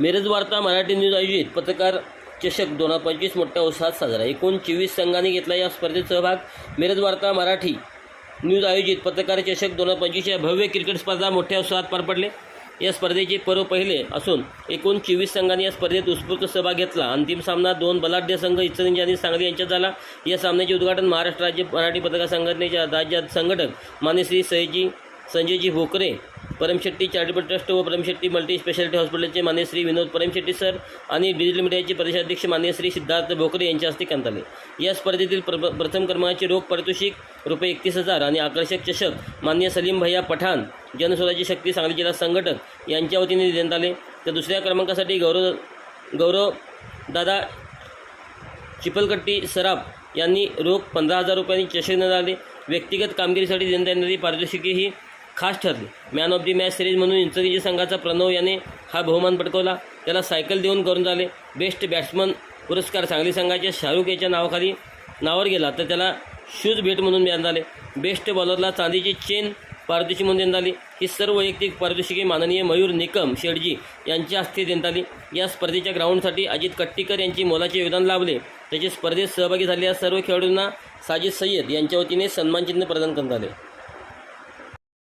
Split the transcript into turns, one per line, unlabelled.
मिरज वार्ता मराठी न्यूज आयोजित. पत्रकार चषक दोन हजार पंचवीस मोठ्या उत्साहात साजरा. एकूण चोवीस संघांनी घेतला या स्पर्धेत सहभाग. मिरज वार्ता मराठी न्यूज आयोजित. पत्रकार चषक दोन हजार पंचवीस या भव्य क्रिकेट स्पर्धा मोठ्या उत्साहात पार पडले. या स्पर्धेचे पर्व पहिले असून एकूण चोवीस संघांनी या स्पर्धेत उत्स्फूर्त सहभाग घेतला. अंतिम सामना दोन बलाढ्य संघ इचलकरंजी आणि सांगली यांच्यात झाला. या सामन्याचे उद्घाटन महाराष्ट्र राज्य मराठी पत्रकार संघटनेच्या राज्यात संघटक मान्यश्री सयजी संजयजी भोकरे परमशेट्टी चॅरिटेबल ट्रस्ट व परमशेट्टी मल्टी स्पेशालिटी हॉस्पिटलचे मान्य श्री विनोद परमशेट्टी सर आणि डिजिटल मीडियाचे प्रदेशाध्यक्ष मान्य श्री सिद्धार्थ भोकरे यांच्या हस्ते करण्यात आले या स्पर्धेतील प्र प्रथम क्रमांकाचे रोख पारितोषिक रुपये एकतीस हजार आणि आकर्षक चषक मान्य सलीम भैया पठाण जनस्वराज्य शक्ती सांगली जिल्हा संघटक यांच्या वतीने देण्यात आले. तर दुसऱ्या क्रमांकासाठी गौरव गौरव दादा चिपलकट्टी सराफ यांनी रोख पंधरा हजार रुपयांनी चषक देण्यात आले. व्यक्तिगत कामगिरीसाठी देण्यात येणारी पारितोषिके ही खास ठरली. Man of the match series म्हणून इंचरीजी संघाचा प्रणव याने हा बहुमान पटकवला. त्याला सायकल देऊन करून झाले. बेस्ट बॅट्समन पुरस्कार सांगली संघाच्या शाहरुख याच्या नावाखाली नावावर गेला. तर त्याला शूज भेट म्हणून देण्यात आले बेस्ट बॉलरला चांदीची चेन पारितोषिक म्हणून देण्यात आली. ही सर्व वैयक्तिक पारितोषिके माननीय मयूर निकम शेडजी यांच्या हस्ते देण्यात आली. या स्पर्धेच्या ग्राउंडसाठी अजित कट्टीकर यांची मोलाचे योगदान लाभले. त्याचे स्पर्धेत सहभागी झालेल्या सर्व खेळाडूंना साजिद सय्यद यांच्या वतीने सन्मानचिन्ह प्रदान करण्यात आले.